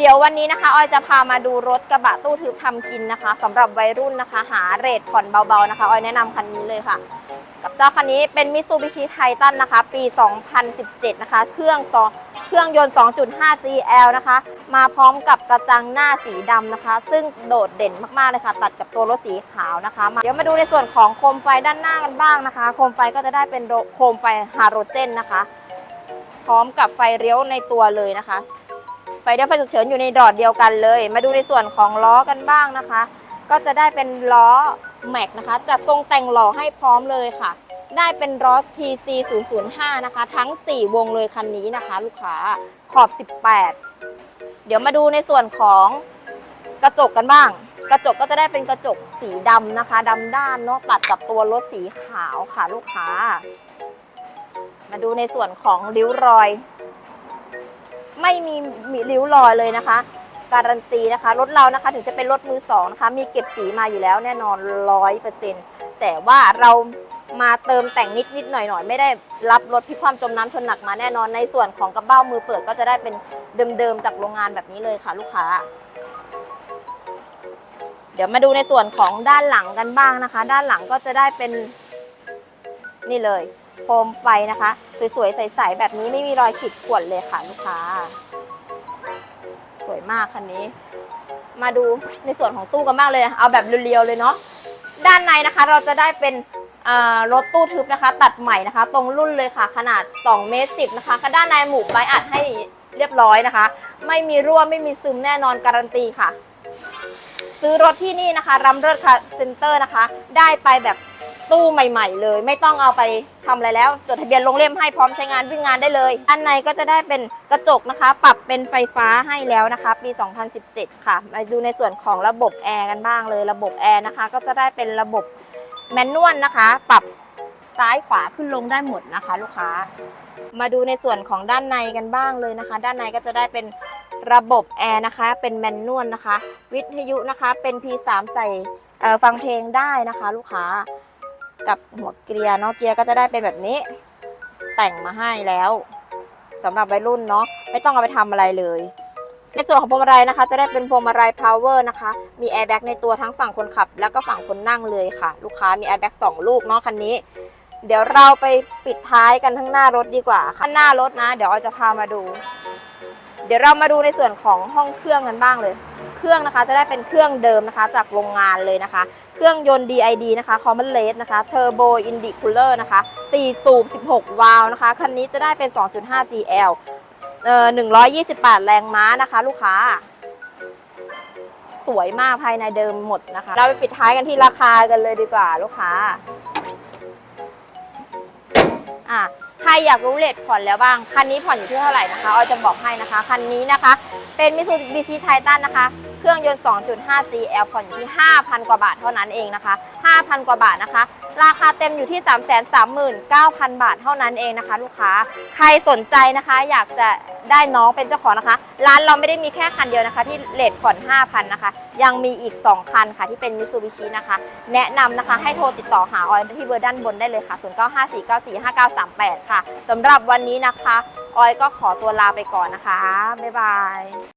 เดี๋ยววันนี้นะคะออยจะพามาดูรถกระบะตู้ทึบทำกินนะคะสำหรับวัยรุ่นนะคะ หาเรทผ่อนเบาๆนะคะออยแนะนำคันนี้เลยค่ะ กับเจ้าคันนี้เป็น Mitsubishi Titan นะคะ ปี 2017 นะคะ เครื่องสองเครื่องยนต์ 2.5 GL นะคะ มาพร้อมกับกระจังหน้าสีดำนะคะ ซึ่งโดดเด่นมากๆเลยค่ะ ตัดกับตัวรถสีขาวนะคะมาเดี๋ยวมาดูในส่วนของโคมไฟด้านหน้ากันบ้างนะคะ โคมไฟก็จะได้เป็นโคมไฟฮาโลเจนนะคะ พร้อมกับไฟเลี้ยวในตัวเลยนะคะ ไฟเลี้ยวไฟฉุกเฉินอยู่ในดอดเดียวกันเลย มาดูในส่วนของล้อกันบ้างนะคะ ก็จะได้เป็นล้อแม็กนะคะ จัดทรงแต่งหล่อให้พร้อมเลยค่ะ ได้เป็นล้อ TC 0 0 5นะคะ ทั้ง 4 วงเลยคันนี้นะคะ ลูกค้าขอบ 18 เดี๋ยวมาดูในส่วนของกระจกกันบ้าง กระจกก็จะได้เป็นกระจกสีดำนะคะดำด้านเนาะตัดกับตัวรถสีขาวค่ะลูกค้า มาดูในส่วนของริ้วรอย ไม่มีมีริ้วรอยเลยนะคะ การันตีนะคะรถเรานะคะถึงจะเป็นรถมือสองนะคะ มีเก็บสีมาอยู่แล้วแน่นอนร้อยเปอร์เซ็นต์แต่ว่าเรามาเติมแต่งนิดนิดหน่อยหน่อยไม่ได้รับรถพิความจมน้ำชนหนักมาแน่นอนในส่วนของกระเบ้ามือเปิดก็จะได้เป็นเดิมๆจากโรงงานแบบนี้เลยค่ะลูกค้า เดี๋ยวมาดูในส่วนของด้านหลังกันบ้างนะคะ ด้านหลังก็จะได้เป็นนี่เลย โคมไฟนะคะ สวยๆ ใสๆ แบบนี้ไม่มีรอยขีดข่วนเลยค่ะลูกค้า สวยมากคันนี้ มาดูในส่วนของตู้กันบ้างเลย เอาแบบเรียวๆ เลยเนาะ ด้านในนะคะเราจะได้เป็นรถตู้ทึบนะคะ ตัดใหม่นะคะ ตรงรุ่นเลยค่ะ ขนาด2เมตรสินะคะด้านในหมูใบอัดให้เรียบร้อยนะคะ ไม่มีรั่วไม่มีซึมแน่นอนการันตีค่ะ ซื้อรถที่นี่นะคะรำเลิศค่ะเซ็นเตอร์นะคะ ได้ไปแบบ ตู้ใหม่ ๆ เลย ไม่ต้องเอาไปทำอะไรแล้ว จดทะเบียนลงเล่มให้พร้อมใช้งานวิ่งงานได้เลยด้านในก็จะได้เป็นกระจกนะคะ ปรับเป็นไฟฟ้าให้แล้วนะคะ ปี 2017 ค่ะ มาดูในส่วนของระบบแอร์กันบ้างเลย ระบบแอร์นะคะ ก็จะได้เป็นระบบแมนนวลนะคะ ปรับซ้ายขวาขึ้นลงได้หมดนะคะ ลูกค้า มาดูในส่วนของด้านในกันบ้างเลยนะคะ ด้านในก็จะได้เป็นระบบแอร์นะคะ เป็นแมนนวลนะคะ วิทยุนะคะ เป็น P3 ใส่เอ่ฟังเพลงได้นะคะ ลูกค้า กับหัวเกียร์เนาะเกียร์ก็จะได้เป็นแบบนี้ แต่งมาให้แล้วสำหรับวัยรุ่นเนาะไม่ต้องเอาไปทำอะไรเลยในส่วนของพวงมาลัยนะคะ จะได้เป็นพวงมาลัย power นะคะ มีแอร์แบ็กในตัวทั้งฝั่งคนขับ แล้วก็ฝั่งคนนั่งเลยค่ะ ลูกค้ามีแอร์แบ็กสองลูกเนาะคันนี้ เดี๋ยวเราไปปิดท้ายกันทั้งหน้ารถดีกว่าค่ะหน้ารถนะ เดี๋ยวออจะพามาดู ดี๋ยวเรามาดูในส่วนของห้องเครื่องกันบ้างเลย เครื่องนะคะจะได้เป็นเครื่องเดิมนะคะ จากโรงงานเลยนะคะ เครื่องยนต์ DID นะคะ Common Race นะคะ Turbo Indy Cooler นะคะ 4 สูบ 16 วาล์วนะคะ คันนี้จะได้เป็น 2.5 GL เอ่อ128 แรงม้านะคะ ลูกค้า สวยมากภายในเดิมหมดนะคะ เราไปปิดท้ายกันที่ราคากันเลยดีกว่าลูกค้า อะ ใครอยากรู้เลทผ่อนแล้วบ้าง คันนี้ผ่อนอยู่ที่เท่าไหร่นะคะออยจะบอกให้นะคะ คันนี้นะคะ เป็นมิสูบิชิไททันนะคะ เครื่องยนต์ 2.5 GL ผ่อนอยู่ที่ 5,000 กว่าบาทเท่านั้นเองนะคะ 5,000 กว่าบาทนะคะ ราคาเต็มอยู่ที่ 339,000 บาทเท่านั้นเองนะคะ ลูกค้า ใครสนใจนะคะ อยากจะได้น้องเป็นเจ้าของนะคะ ร้านเราไม่ได้มีแค่คันเดียวนะคะ ที่เลทผ่อน 5,000 นะคะ ยังมีอีก 2 คันค่ะที่เป็นมิ t ูบิชินะคะ แนะนำนะคะให้โทรติดต่อหาออยที่เบอร์ด้านบนได้เลยค่ะ 0954945938 ค่ะสำหรับวันนี้นะคะ ออยก็ขอตัวลาไปก่อนนะคะ บ๊ายบาย